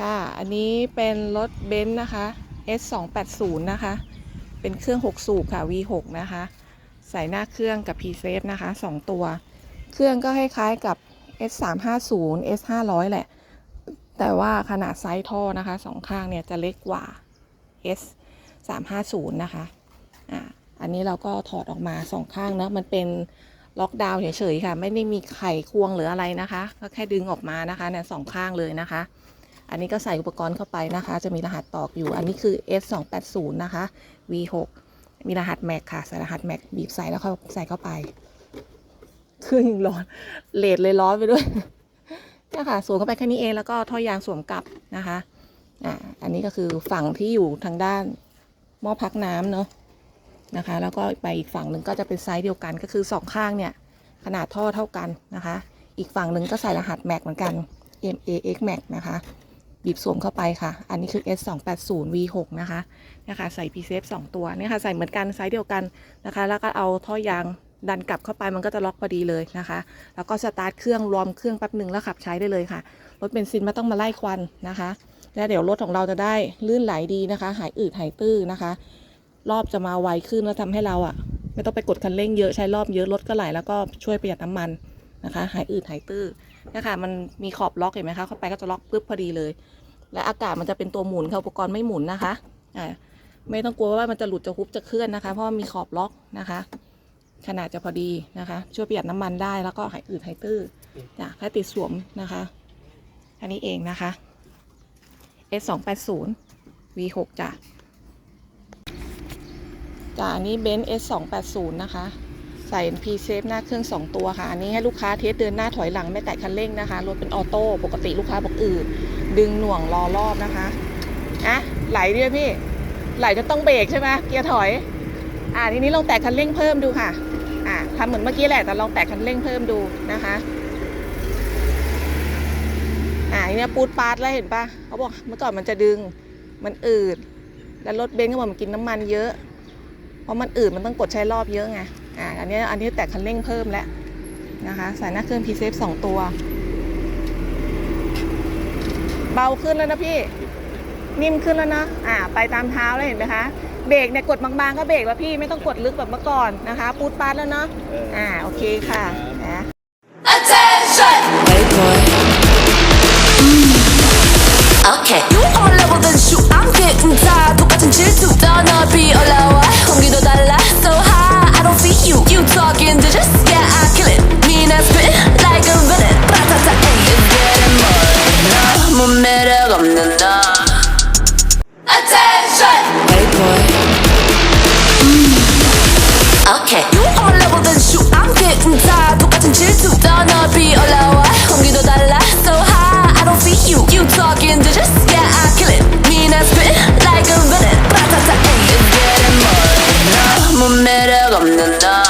ค่ะ อันนี้เป็นรถเบนซ์นะคะ S 2 8 0นะคะ เป็นเครื่อง 6 สูบค่ะ V6 นะคะ ใส่หน้าเครื่องกับ p s a f e นะคะ 2 ตัว เครื่องก็คล้ายๆกับ S 3 5 0 S 500แหละ แต่ว่าขนาดไซส์ท่อนะคะสองข้างเนี่ยจะเล็กกว่า S 3 5 0นะคะ อ่า อันนี้เราก็ถอดออกมาสองข้างนะ มันเป็นล็อกดาวน์เฉยๆค่ะ ไม่ได้มีไขควงหรืออะไรนะคะ ก็แค่ดึงออกมานะคะเนี่ยสองข้างเลยนะคะ อันนี้ก็ใส่อุปกรณ์เข้าไปนะคะ จะมีรหัสตอกอยู่ อันนี้คือ S 2 8 0นะคะ V 6มีรหัสแม็กค่ะ ใส่รหัสแม็กบีบใส่แล้วเขาใส่เข้าไปเครื่องยังร้อนเลดเลยร้อนไปด้วยนี่ค่ะสวมเข้าไปแค่นี้เองแล้วก็ท่อยางสวมกลับนะคะอ่าอันนี้ก็คือฝั่งที่อยู่ทางด้านหม้อพักน้ำเนาะนะคะ แล้วก็ไปอีกฝั่งหนึ่งก็จะเป็นไซส์เดียวกันก็คือสองข้างเนี่ย ขนาดท่อเท่ากันนะคะ อีกฝั่งหนึ่งก็ใส่รหัสแม็กเหมือนกัน M A X Max นะคะ บีบสวมเข้าไปค่ะ อันนี้คือ S 2 8 0 V 6นะคะเนี่ยค่ะใส่ p s a f e 2ตัวเนี่ยค่ะใส่เหมือนกันไซส์เดียวกันนะคะ แล้วก็เอาท่อยางดันกลับเข้าไปมันก็จะล็อกพอดีเลยนะคะ แล้วก็สตาร์ทเครื่องรวมเครื่องแป๊บหนึ่งแล้วขับใช้ได้เลยค่ะ รถเบนซินไม่ต้องมาไล่ควันนะคะ แล้วเดี๋ยวรถของเราจะได้ลื่นไหลดีนะคะ หายอืดหายตื้อนะคะ รอบจะมาไวขึ้นแล้วทำให้เราอะไม่ต้องไปกดคันเร่งเยอะใช้รอบเยอะรถก็ไหลแล้วก็ช่วยประหยัดน้ำมันนะคะ หายอืดหายตื้อนะคะมันมีขอบล็อกเห็นไหมคะเข้าไปก็จะล็อกปึ๊บพอดีเลย และอากาศมันจะเป็นตัวหมุนค่ะอุปกรณ์ไม่หมุนนะคะอ่าไม่ต้องกลัวว่ามันจะหลุดจะฮุบจะเคลื่อนนะคะ เพราะมีขอบล็อกนะคะ ขนาดจะพอดีนะคะ ช่วยประหยัดน้ำมันได้แล้วก็หายอืดหายตื้อจ้ะแค่ติดสวมนะคะ อันนี้เองนะคะ S 2 8 0 V 6จ้ะจ้ะอันนี้เบนซ์ S 2 8 0นะคะ ใส่ P Safe หน้าเครื่อง 2 ตัวค่ะ อันนี้ให้ลูกค้าเทสเดินหน้าถอยหลังไม่แตะคันเร่งนะคะ รถเป็นออโต้ปกติลูกค้าบอกอืดดึงหน่วงรอรอบนะคะอะไหลด้วยพี่ ไหลจะต้องเบรกใช่ไหมเกียร์ถอย อ่าทีนี้ลองแตะคันเร่งเพิ่มดูค่ะ อ่าทำเหมือนเมื่อกี้แหละแต่ลองแตะคันเร่งเพิ่มดูนะคะอ่าทีเนี้ยปูดปาดแล้วเห็นปะเขาบอกเมื่อก่อนมันจะดึงมันอืด แล้วรถเบนซ์ก็บอกมันกินน้ำมันเยอะเพราะมันอืดมันต้องกดใช้รอบเยอะไง อ่าอันนี้อันนี้แต่คันเร่งเพิ่มแล้วนะคะใส่หน้าเครื่องพีเซฟสองตัว เบาขึ้นแล้วนะพี่ นิ่มขึ้นแล้วนะอ่า ไปตามเท้าแล้วเห็นไหมคะเบรกเนี่ยกดบางๆก็เบรกแล้วพี่ไม่ต้องกดลึกแบบเมื่อก่อนนะคะ ปูดปัดแล้วเนาะอ่าโอเคค่ะนะ Attention! 모든 슈앙대 운다 똑같은 질투 Gonna be 올라와 공기도 달라 So high I don't see you You talking to just Yeah I kill it Mean I spit like a villain 바타타 It's getting more 너 매력 없는 너